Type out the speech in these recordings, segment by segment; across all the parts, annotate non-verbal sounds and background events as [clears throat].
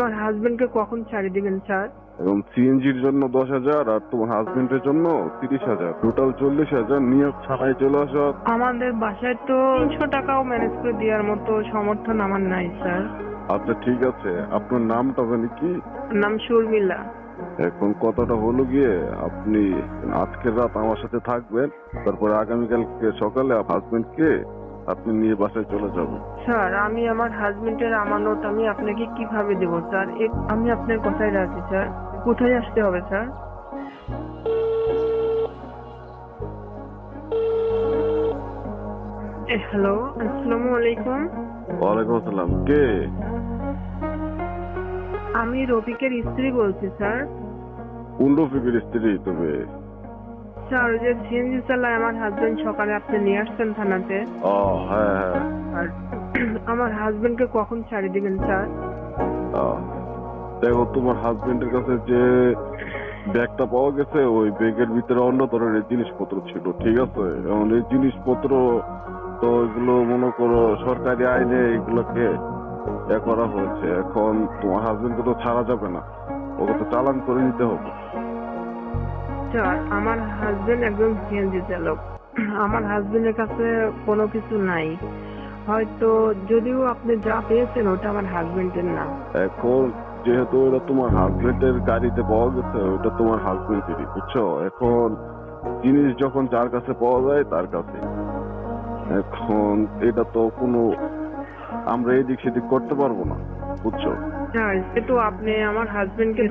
আমার হাজবেন্ডকে কখন ছাড়ি দিবেন স্যার? এবং সিএনজির জন্য দশ হাজার আর তোমার হাজবেন্ডের জন্য তিরিশ হাজার। টোটাল চল্লিশ হাজার নিয়ে ছাড়াই চলে আসা। আমাদের বাসায় তো তিনশো টাকাও ম্যানেজ করে দেওয়ার মতো সমর্থন আমার নাই স্যার। আচ্ছা ঠিক আছে। আপনার নামটা জানি কি? নাম শর্মিলা। এখন কথাটা হলো গিয়ে আপনি আজকের রাত আমার সাথে থাকবেন। তারপরে আগামীকালকে সকালে হাজবেন্ডকে আপনি নিয়ে বাসায় চলে যাবেন স্যার আমি আমার হাজবেন্ডের আমানত আমি আপনাকে কীভাবে দেবো স্যার? আমি আপনার কথাই রাখি স্যার। কোথায় আসতে হবে স্যার? হ্যালো আসসালামু আলাইকুম। ওয়ালাইকুম আসসালাম। কে? আমি রফিকের স্ত্রী বলছি স্যার। কোন রফিকের স্ত্রী তুমি? স্যার ওই যে সিএনজি চালায় আমার হাজবেন্ড সকালে আপনি নিয়ে আসছেন থানাতে। ও হ্যাঁ হ্যাঁ। আর আমার হাজবেন্ডকে কখন ছাড়ি দিবেন স্যার? আহ, দেখো তোমার হাজবেন্ডের কাছে যে ব্যাগটা পাওয়া গেছে ওই ব্যাগের ভিতরে অন্য ধরনের জিনিসপত্র ছিল ঠিক আছে? এবং এই জিনিসপত্র তো এগুলো মনে করো সরকারি আইনে এগুলোকে এ করা হয়েছে। এখন তোমার হাজবেন্ডকে তো ছাড়া যাবে না। ওকে তো চালান করে নিতে হবে। স্যার আমার হাজবেন্ড একজন সিএনজি চালক। [clears throat] আমার হাজবেন্ডের কাছে কোনো কিছু নাই। হয়তো যদিও আপনি যা পেয়েছেন ওটা আমার হাজবেন্ডের না। এখন যেহেতু এটা তোমার হাজবেন্ডের গাড়িতে পাওয়া গেছে ওটা তোমার হাজবেন্ডেরই বুঝছ? এখন জিনিস যখন যার কাছে পাওয়া যায় তার কাছে। এখন এটা তো কোনো আমরা এদিক সেদিক করতে পারব না বুঝছ? স্যার যেহেতু আপনি আমার হাজবেন্ডকে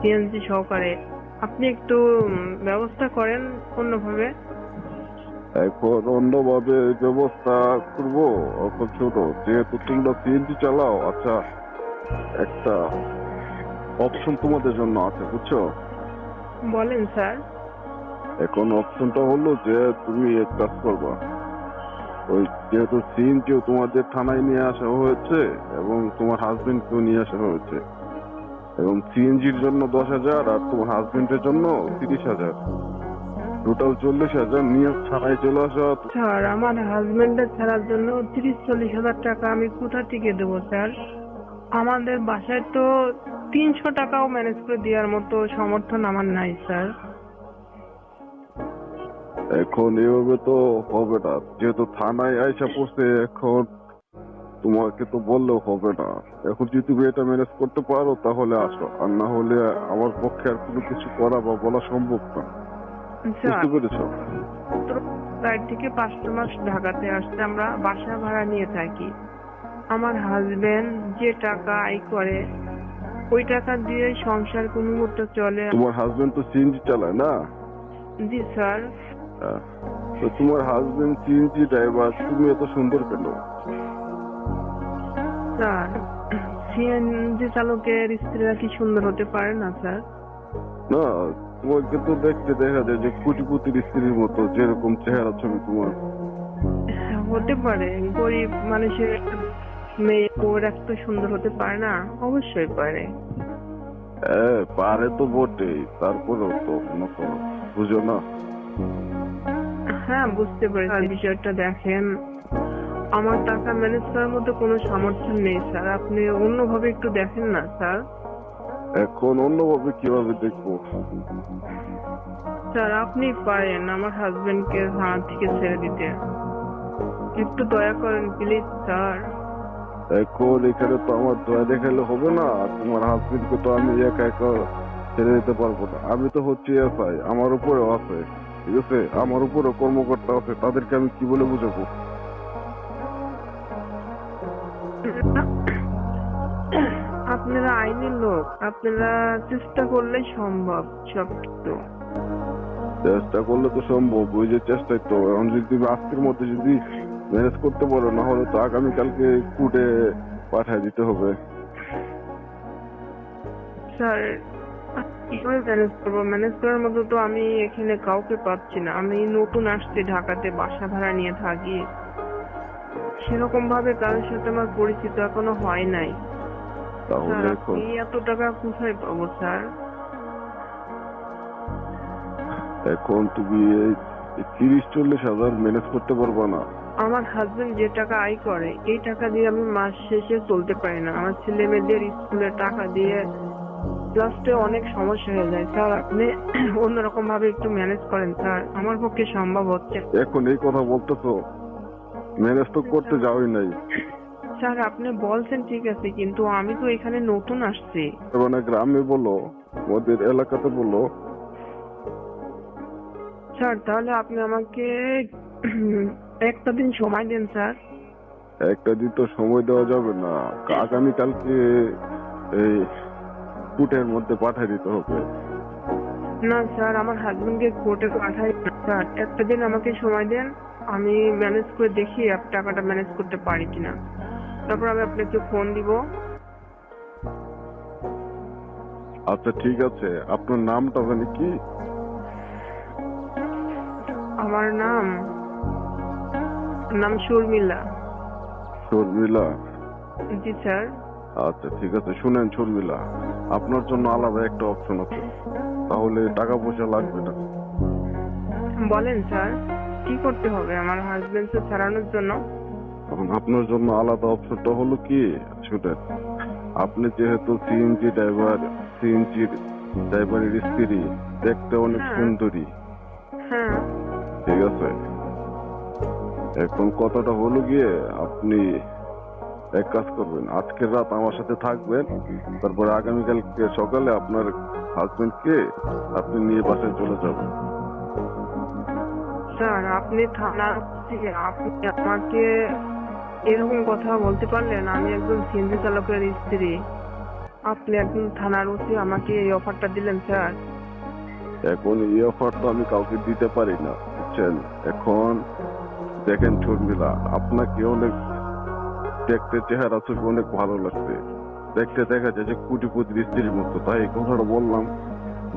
সিএনজি সহকারে আপনি একটু ব্যবস্থা করেন অন্যভাবে। এখন অন্যভাবে ব্যবস্থা করব এখন ছোট। যেহেতু তোমরা সিএনজি চালাও আচ্ছা একটা অপশন তোমাদের জন্য আছে বুঝছ? বলেন স্যার। এখন অপশনটা হলো যে তুমি এক কাজ করবা। ওই যেহেতু সিনকেও তোমাদের থানায় নিয়ে আসা হয়েছে এবং তোমার হাজবেন্ডকেও নিয়ে আসা হয়েছে। এবং সিএনজির জন্য দশ হাজার আর তোমার হাজবেন্ডের জন্য তিরিশ হাজার। টোটাল চল্লিশ হাজার নিয়ে ছাড়াই চলে আসা স্যার আমার হাজবেন্ডের ছাড়ার জন্য তিরিশ চল্লিশ হাজার টাকা আমি কোথা থেকে দেবো স্যার? আমাদের বাসায় তো তিনশো টাকাও ম্যানেজ করে দেওয়ার মতো সমর্থন আমার নাই স্যার। এখন এভাবে তো হবে না। যেহেতু থানায় আইসা পড়ছে এখন তোমাকে তো বললেও হবে না। এখন যদি তুমি এটা ম্যানেজ করতে পারো তাহলে আসো। আর না হলে আমার পক্ষে আর কোনো কিছু করা বা বলা সম্ভব না। বুঝতে পেরেছ? চার থেকে পাঁচটা মাস ঢাকাতে আসতে আমরা বাসা ভাড়া নিয়ে থাকি। আমার হাজবেন্ড যে টাকা আয় করে ওই টাকা দিয়ে সংসার কোনো মতো চলে। তোমার হাজবেন্ড তো সিএনজি চালায় না? জি স্যার। হ্যাঁ। তো তোমার হাজবেন্ড সিএনজি ড্রাইভার তুমি এত সুন্দর কেন? স্যার সিএনজি চালকের স্ত্রীরা কি সুন্দর হতে পারে না স্যার? না তোমাকে তো দেখতে দেখা যায় যে কোটিপতির স্ত্রীর মতো যেরকম চেহারা ছবি তোমার। হতে পারে। গরিব মানুষের মেয়ে ওর এত সুন্দর হতে পারে না অবশ্যই পারে। হ্যাঁ পারে তো বটেই তারপরেও তো মনে করো বুঝো না? হ্যাঁ বুঝতে পেরেছি। বিষয়টা দেখেন। আমার টাকা ম্যানেজ করার মতো কোনো সামর্থ্য নেই স্যার। আপনি অন্যভাবে একটু দেখেন না স্যার। এখন অন্যভাবে কীভাবে দেখব? স্যার আপনি পারেন আমার হাজবেন্ডকে হাত থেকে ছেড়ে দিতে। একটু দয়া করেন প্লিজ স্যার। এখন এখানে তো আমার দয়া দেখালে হবে না তোমার হাজবেন্ডকে তো আমি একা একা ছেড়ে দিতে পারব না। আমি তো হচ্ছি এসআই আমার উপরেও আছে ঠিক আছে? আমার উপরেও কর্মকর্তা আছে তাদেরকে আমি কি বলে বুঝাবো? আপনারা আইনের লোক আপনারা চেষ্টা করলে সম্ভব সব কিছু চেষ্টা করলে তো সম্ভব ওই যে চেষ্টাই তো। এখন যদি তুমি আজকের মধ্যে যদি ম্যানেজ করতে পারো না হলে তো আগামীকালকে কোর্টে পাঠিয়ে দিতে হবে। স্যার কীভাবে ম্যানেজ করব? ম্যানেজ করার মতো তো আমি এখানে কাউকে পাচ্ছি না। আমি নতুন আসছি ঢাকাতে বাসা ভাড়া নিয়ে থাকি। সেরকম ভাবে কারোর সাথে আমার পরিচিত এখনও হয় নাই। তাহলে স্যার এখন এত টাকা কোথায় পাবো স্যার? এখন তুমি এই তিরিশ চল্লিশ হাজার ম্যানেজ করতে পারবা না। আমার হাজবেন্ড যে টাকা আয় করে এই টাকা দিয়ে আমি মাস শেষে চলতে পারি না। আমার ছেলে মেয়েদের স্কুলের টাকা দিয়ে লাস্টে অনেক সমস্যা হয়ে যায়। স্যার আপনি [clears throat] অন্যরকম ভাবে একটু ম্যানেজ করেন স্যার। আমার পক্ষে সম্ভব হচ্ছে এখন এই কথা বলতেছো ম্যানেজ তো করতে যাওই নাই। স্যার আপনি বলছেন ঠিক আছে কিন্তু আমি তো এখানে নতুন আসছি। মানে গ্রামে বলো ওদের এলাকাতে বলো। স্যার তাহলে আপনি আমাকে একটা দিন সময় দেন স্যার। একটা দিন তো সময় দেওয়া যাবে না। আগামীকালকে এই ফুটের মধ্যে পাঠিয়ে দিতে হবে। না স্যার আমার হাজবেন্ডকে কোর্টে পাঠাই স্যার। একটা দিন আমাকে সময় দেন আমি ম্যানেজ করে দেখি টাকাটা ম্যানেজ করতে পারি কিনা। তারপর আমি আপনাকে ফোন দিব। আচ্ছা ঠিক আছে। আপনার নামটা জানি কি? আমার নাম নাম শর্মিলা। শর্মিলা? জি স্যার। আচ্ছা ঠিক আছে। শুনেন শর্মিলা আপনার জন্য আলাদা একটা অপশন আছে। তাহলে টাকা পয়সা লাগবে না। বলেন স্যার কি করতে হবে আমার হাজবেন্ডকে ছাড়ানোর জন্য? তখন আপনার জন্য আলাদা অপশনটা হলো কি? শুনেন আপনি যেহেতু সিএনজি ড্রাইভার সিএনজির ড্রাইভারের স্ত্রী দেখতে অনেক হ্যাঁ। সুন্দরী। হ্যাঁ। ঠিক আছে? এখন কথাটা হলো গিয়ে আপনি এক কাজ করবেন আজকের রাত আমার সাথে থাকবেন তারপরে আগামীকালকে সকালে আপনার হাজবেন্ডকে আপনি নিয়ে বাসায় চলে যাবেন। স্যার আপনি আপনি আমাকে এরকম কথা বলতে পারলেন আমি একজন সিএনজি চালকের স্ত্রী। আপনি একজন থানার ওসি, আমাকে এই অফারটা দিলেন, স্যার। এখন এই অফার তো আমি কাউকে দিতে পারি না, বুঝছেন? এখন দেখেন শর্মিলা, আপনাকে অনেক দেখতে চেহারা ছবি অনেক ভালো লাগছে। দেখতে দেখা যায় যে কুটিপতির স্ত্রীর মতো। তাই এই কথাটা বললাম,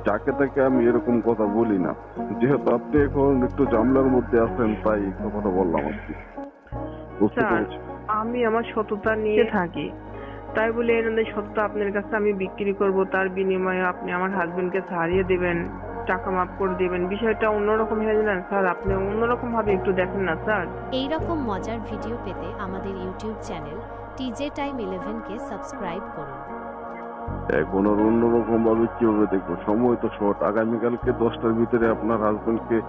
যাকে তাকে আমি এরকম কথা বলি না। যেহেতু আপনি এখন একটু জামলার মধ্যে আছেন, তাই এই কথাটা বললাম আর কি। বুঝতে পেরেছি। আমি আমার সততা নিয়ে থাকি। তাই বলে এর মধ্যে সততা আপনার কাছে আমি বিক্রি করব তার বিনিময়ে আপনি আমার হাজবেন্ডকে ছাড়িয়ে দেবেন টাকা মাফ করে দিবেন। বিষয়টা অন্যরকম হয়ে যান স্যার আপনি অন্যরকম ভাবে একটু দেখেন না স্যার। এই রকম মজার ভিডিও পেতে আমাদের YouTube channel TJ time eleven কে সাবস্ক্রাইব করুন। এখন আর অন্যরকম ভাবে কীভাবে দেখব? সময় তো শর্ট। আগামীকালকে দশটার ভিতরে আপনার হাজবেন্ডকে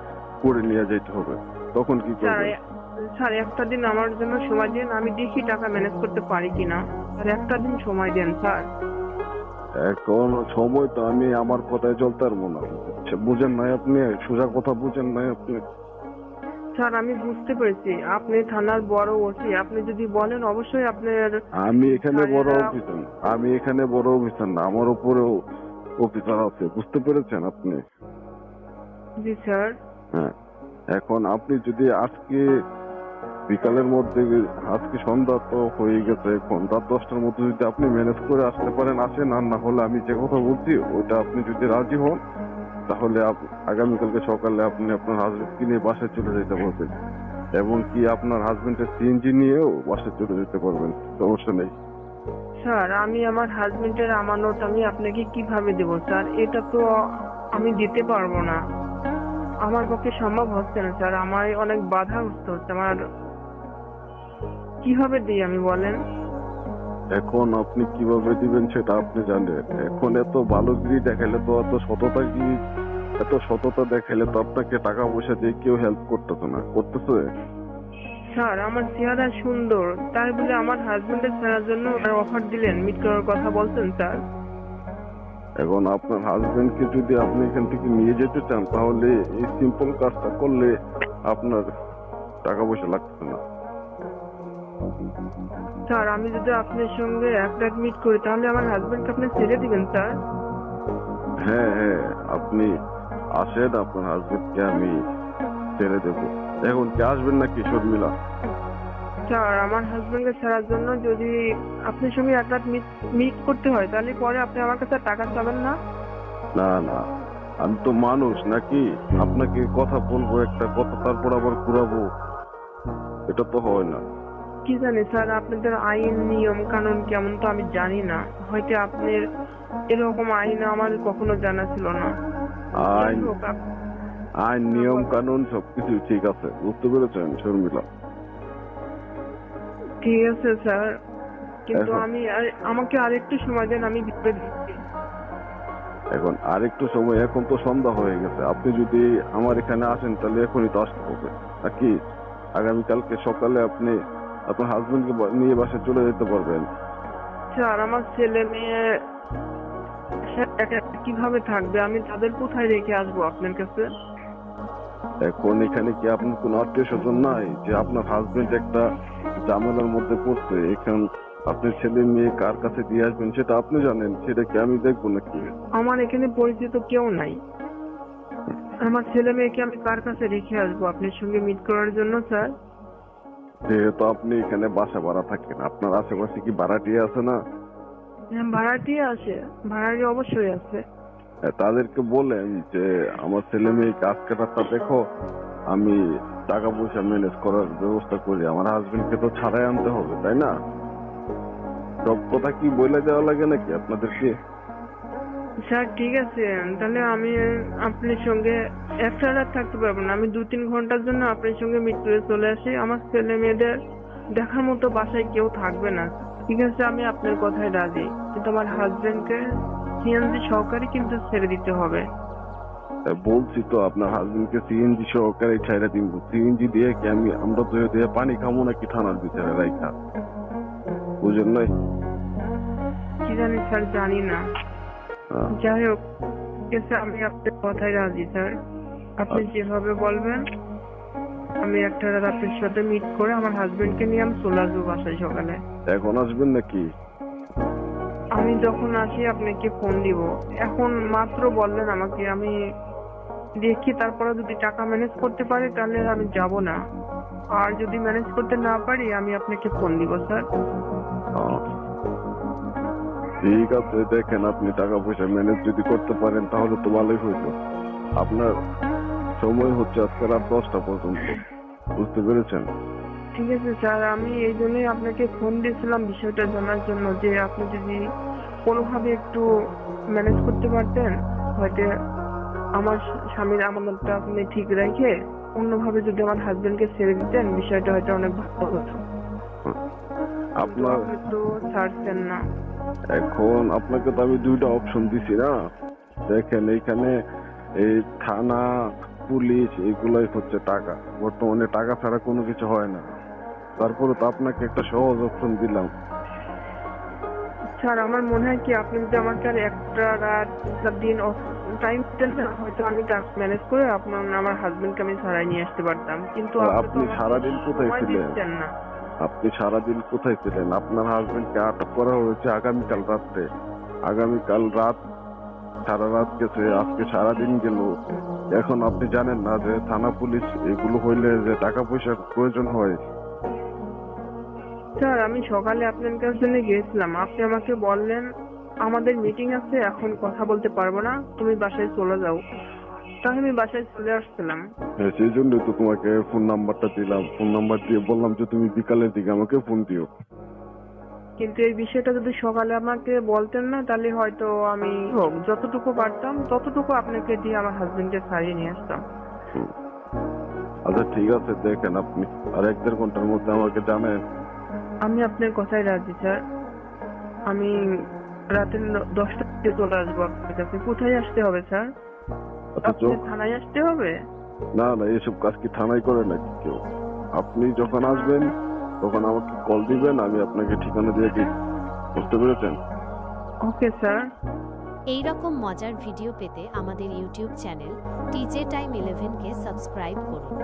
করে নিয়ে যেতে হবে। তখন কি স্যার করবেন স্যার একটা দিন আমার জন্য সময় দিন। আমি দেখি টাকা ম্যানেজ করতে পারি কিনা। স্যার একটা দিন সময় দেন স্যার। এখন সময় তো আমি আমার কথায় চলতে পারব না। আচ্ছা, বুঝেন নাই আপনি? সোজা কথা বুঝেন নাই আপনি? স্যার আমি বুঝতে পেরেছি। আপনি থানার বড় ওসি। আপনি যদি বলেন অবশ্যই আপনার আমি এখানে বড় অফিসার। আমি এখানে বড় অফিসার না আমার উপরেও অফিসার আছে। বুঝতে পেরেছেন আপনি? জি স্যার। হ্যাঁ। এখন আপনি যদি আজকে বিকালের মধ্যে আজকে সন্ধ্যা তো হয়ে গেছে এখন রাত দশটার মধ্যে যদি আপনি ম্যানেজ করে আসতে পারেন আসেন আর না হলে আমি যে কথা বলছি ওটা আপনি যদি রাজি হন তাহলে আগামীকালকে সকালে আপনি আপনার হাজবেন্ডকে নিয়ে বাসে চলে যেতে পারবেন। এবং কি আপনার হাজবেন্ডের সিএনজি নিয়েও বাসে চলে যেতে পারবেন। সমস্যা নেই। স্যার আমি আমার হাজবেন্ডের আমানত আমি আপনাকে কীভাবে দেব? স্যার এটা তো আমি দিতে পারব না। আমার পক্ষে সম্ভব হচ্ছে না স্যার। আমার অনেক বাধা উঠতে হচ্ছে। আমার কীভাবে দিই আমি বলেন? এখন আপনি কীভাবে দিবেন সেটা আপনি জানেন। এখন এত ভালোগিরি দেখালে তো এত সততা কি এত সততা দেখালে তো আপনাকে টাকা পয়সা দিয়ে কেউ হেল্প করতেছে না। করতেছে? স্যার আমার চেহারা সুন্দর। তাই বলে আমার হাজবেন্ডের ছাড়ার জন্য অফার দিলেন। মিট করার কথা বলছেন স্যার। এখন আপনার হাজবেন্ডকে যদি আপনি এখান থেকে নিয়ে যেতে চান তাহলে এই সিম্পল কাজটা করলে আপনার টাকা পয়সা লাগছে না। স্যার আমি যদি আপনার সঙ্গে এক রাত মিট করি তাহলে আমার হাজবেন্ডকে আপনি ছেড়ে দিবেন স্যার? হ্যাঁ হ্যাঁ আপনি আসেন আপনার হাজবেন্ডকে আমি ছেড়ে দেবো। এখন কি আসবেন নাকি শর্মিলা? স্যার আমার হাজবেন্ডকে ছাড়ার জন্য যদি আপনার সঙ্গে এক রাত মিট করতে হয় তাহলে পরে আপনি আমার কাছে টাকা চাবেন না? না না। আমি তো মানুষ নাকি? আপনাকে কথা বলব একটা কথা তারপর আবার ঘুরাবো। এটা তো হয় না। কি জানি স্যার আপনাদের আইন নিয়ম কানুন কেমন তো আমি জানি না। হয়তো আপনার এরকম আইন আমার কখনো জানা ছিল না। আইন আইন নিয়ম কানুন সবকিছু ঠিক আছে বুঝতে পেরেছেন শর্মিলা? ঠিক আছে স্যার। কিন্তু আমি আমাকে আরেকটু সময় দেন আমি ভিতরে দিচ্ছি এখন আরেকটু সময় এখন তো সন্ধ্যা হয়ে গেছে। আপনি যদি আমার এখানে আসেন তাহলে এখনই তো আসতে হবে। নাকি? আগামীকালকে সকালে আপনি আপনার হাজবেন্ডকে নিয়ে বাসায় চলে যেতে পারবেন। স্যার আমার ছেলে মেয়ে কীভাবে থাকবে? আমি তাদের কোথায় রেখে আসব আপনার কাছে? এখন এখানে কি আপনার কোনো আত্মীয় স্বজন নাই? যে আপনার হাজবেন্ড একটা ঝামেলার মধ্যে পড়ছে এখন আপনার ছেলে মেয়ে কার কাছে দিয়ে আসবেন সেটা আপনি জানেন সেটা কি আমি দেখব নাকি? আমার এখানে পরিচিত কেউ নাই। আমার ছেলে মেয়েকে আমি কার কাছে রেখে আসব? আপনার সঙ্গে মিট করার জন্য স্যার? যেহেতু আপনি এখানে বাসা ভাড়া থাকেন আপনার আশেপাশে কি ভাড়াটিয়ে আছে না? হ্যাঁ, ভাড়াটিয়া আছে ভাড়াটি অবশ্যই আছে। তাদেরকে বলেন যে আমার ছেলে মেয়ে আজকে রাতটা দেখো আমি টাকা পয়সা ম্যানেজ করার ব্যবস্থা করি আমার হাজবেন্ডকে তো ছাড়াই আনতে হবে তাই না? সব কথা কি বলে দেওয়া লাগে নাকি আপনাদেরকে? স্যার ঠিক আছে। তাহলে আমি আপনার সঙ্গে একটা রাত থাকতে পারব না। আমি দু তিন ঘণ্টার জন্য আপনার সঙ্গে মিট করে চলে আসি। আমার ছেলে মেয়েদের দেখার মতো বাসায় কেউ থাকবে না। ঠিক আছে আমি আপনার কথায় রাজি। কিন্তু আমার হাজবেন্ডকে সিএনজি সহকারে কিন্তু ছেড়ে দিতে হবে। তা বলছি তো আপনার হাজবেন্ডকে সিএনজি সহকারে ছাইরা দিব সিএনজি দিয়ে কি আমি আমরা তো দিয়ে পানি খামো নাকি থানার ভিতরে রাইখা বুঝেন নাই? কি জানি স্যার জানি না। যাই হোক ঠিক আছে আমি আপনার কথায় রাজি স্যার। আপনি যেভাবে বলবেন আমি একটা রাত আপনার সাথে মিট করে আমার হাজবেন্ডকে নিয়ে আমি চলে আসব বাসায় সকালে। এখন আসবেন নাকি? আমি যখন আসি আপনাকে ফোন দিব। এখন মাত্র বললেন আমাকে আমি দেখি তারপরে যদি টাকা ম্যানেজ করতে পারি তাহলে আমি যাব না। আর যদি ম্যানেজ করতে না পারি আমি আপনাকে ফোন দিব স্যার। ও। ঠিক আছে দেখেন আপনি টাকা পয়সা ম্যানেজ যদি করতে পারেন তাহলে তো ভালোই হইতো। আপনার সময় হচ্ছে আজকে রাত দশটা পর্যন্ত। বুঝতে পেরেছেন? ঠিক আছে স্যার আমি এই জন্যই আপনাকে ফোন দিয়েছিলাম বিষয়টা জানার জন্য যে আপনি যদি কোনোভাবে একটু ম্যানেজ করতে পারতেন হয়তো আমার স্বামীর আমানতটা আপনি ঠিক রেখে অন্যভাবে যদি আমার হাজবেন্ডকে ছেড়ে দিতেন বিষয়টা হয়তো অনেক ভালো হতো। আপনার আপনি তো ছাড়ছেন না। এখন আপনাকে তো আমি দুইটা অপশন দিছি না। দেখেন এইখানে এই থানা পুলিশ এগুলাই হচ্ছে টাকা। বর্তমানে টাকা ছাড়া কোনো কিছু হয় না। তারপরে তো আপনাকে একটা সহজ অপশন দিলাম। স্যার আমার মনে হয় কি আপনি যদি আমাকে আর একটা রাত দিন টাইম দিতেন হয়তো আমি ম্যানেজ করে আপনার আমার হাজবেন্ডকে আমি ছাড়াই নিয়ে আসতে পারতাম। কিন্তু আপনি সারাদিন কোথায় ছিলেন? না। আপনি সারাদিন কোথায় ছিলেন? আপনার হাজবেন্ডকে আটক করা হয়েছে আগামীকাল রাত্রে। আগামীকাল রাত, সারা রাত গেছে, আজকে সারাদিন গেল। এখন আপনি জানেন না যে থানা পুলিশ এগুলো হইলে যে টাকা পয়সার প্রয়োজন হয়। স্যার, আমি সকালে আপনার কাছে গিয়েছিলাম। আপনি আমাকে বললেন, আমাদের মিটিং আছে, এখন কথা বলতে পারব না। তুমি বাসায় চলে যাও। তাই আমি বাসায় চলে আসছিলাম। হ্যাঁ, সেই জন্যই তো তোমাকে ফোন নাম্বারটা দিলাম। ফোন নাম্বার দিয়ে বললাম যে তুমি বিকালের দিকে আমাকে ফোন দিও। কিন্তু এই বিষয়টা যদি সকালে আমাকে বলতেন না তাহলে হয়তো আমি হোক যতটুকু পারতাম ততটুকু আপনাকে দিয়ে আমার হাজবেন্ডকে ছাড়িয়ে নিয়ে আসতাম। আচ্ছা ঠিক আছে দেখেন আপনি। আর এক দেড় ঘণ্টার মধ্যে আমাকে জানেন। আমি আপনার কথায় রাজি স্যার। আমি রাতে দশটা থেকে চলে আসব আপনার কাছে। কোথায় আসতে হবে স্যার? আপনি থানায় আসতে হবে? না না এসব কাজ কি থানায় করে নাকি কেউ? আপনি যখন আসবেন তখন আমাকে কল দিবেন আমি আপনাকে ঠিকানা দিয়ে দিই। বুঝতে পেরেছেন? Okay sir. এই রকম মজার ভিডিও পেতে আমাদের ইউটিউব চ্যানেল টিজে টাইম ইলেভেনকে সাবস্ক্রাইব করুন।